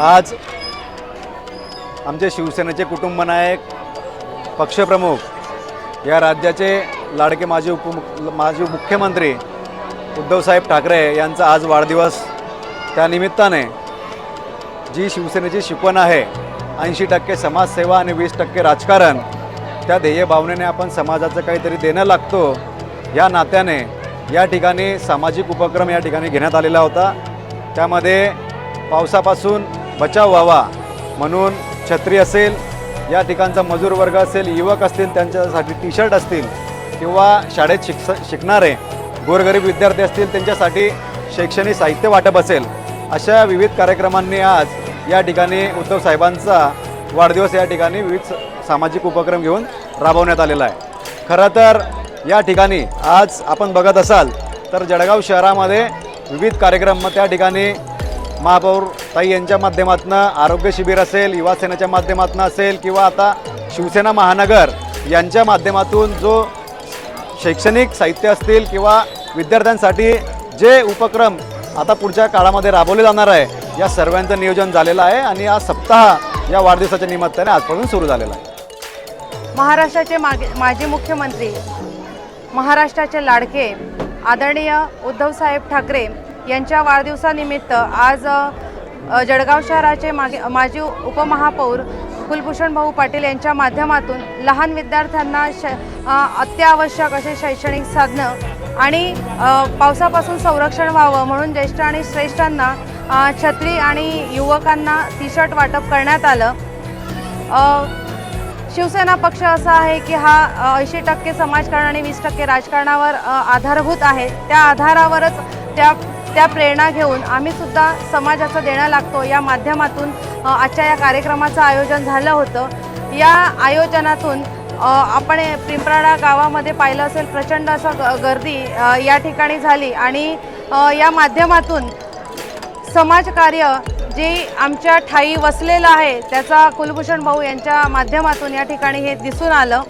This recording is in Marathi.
आज आमचे शिवसेनेचे कुटुंब नायक पक्षप्रमुख या राज्याचे लाडके माजी उपमु माजी मुख्यमंत्री उद्धवसाहेब ठाकरे यांचा आज वाढदिवस. त्यानिमित्ताने जी शिवसेनेची शिकवण आहे ऐंशी टक्के समाजसेवा आणि वीस टक्के राजकारण त्या ध्येय भावनेने आपण समाजाचं काहीतरी देणं लागतो या नात्याने या ठिकाणी सामाजिक उपक्रम या ठिकाणी घेण्यात आलेला होता. त्यामध्ये पावसापासून बचाव व्हावा म्हणून छत्री असेल या ठिकाणचा मजूर वर्ग असेल युवक असतील त्यांच्यासाठी टी शर्ट असतील किंवा शाळेत शिक्ष शिकणारे गोरगरीब विद्यार्थी असतील त्यांच्यासाठी शैक्षणिक साहित्य वाटप असेल अशा विविध कार्यक्रमांनी आज या ठिकाणी उद्धव साहेबांचा वाढदिवस या ठिकाणी विविध सामाजिक उपक्रम घेऊन राबवण्यात आलेला आहे. खरं तर या ठिकाणी आज आपण बघत असाल तर जळगाव शहरामध्ये विविध कार्यक्रम मग त्या ठिकाणी महापौर ताई यांच्या माध्यमातून आरोग्य शिबिर असेल युवा सेनेच्या माध्यमातून असेल किंवा आता शिवसेना महानगर यांच्या माध्यमातून जो शैक्षणिक साहित्य असतील किंवा विद्यार्थ्यांसाठी जे उपक्रम आता पुढच्या काळामध्ये राबवले जाणार आहे या सर्वांचं नियोजन झालेलं आहे आणि हा सप्ताह या वाढदिवसाच्या निमित्ताने आजपासून सुरू झालेला आहे. महाराष्ट्राचे मागे माजी मुख्यमंत्री महाराष्ट्राचे लाडके आदरणीय उद्धवसाहेब ठाकरे यांच्या वाढदिवसानिमित्त आज जळगाव शहराचे मागे माजी उपमहापौर कुलभूषण भाऊ पाटील यांच्या माध्यमातून लहान विद्यार्थ्यांना श अत्यावश्यक असे शैक्षणिक साधनं आणि पावसापासून संरक्षण व्हावं म्हणून ज्येष्ठ आणि श्रेष्ठांना छत्री आणि युवकांना टी शर्ट वाटप करण्यात आलं. शिवसेना पक्ष असा आहे की हा ऐंशी टक्के समाजकारण आणि वीस टक्के राजकारणावर आधारभूत आहे. त्या आधारावरच त्या त्या प्रेरणा घेऊन आम्ही सुद्धा समाजाचं देणं लागतो. या माध्यमातून आजच्या या कार्यक्रमाचं आयोजन झालं होतं. या आयोजनातून आपण पिंपराडा गावामध्ये पाहिलं असेल प्रचंड असं ग- गर्दी या ठिकाणी झाली. आणि या माध्यमातून समाजकार्य जे आमच्या ठाई वसलेलं आहे त्याचा कुलभूषण भाऊ यांच्या माध्यमातून या ठिकाणी हे दिसून आलं.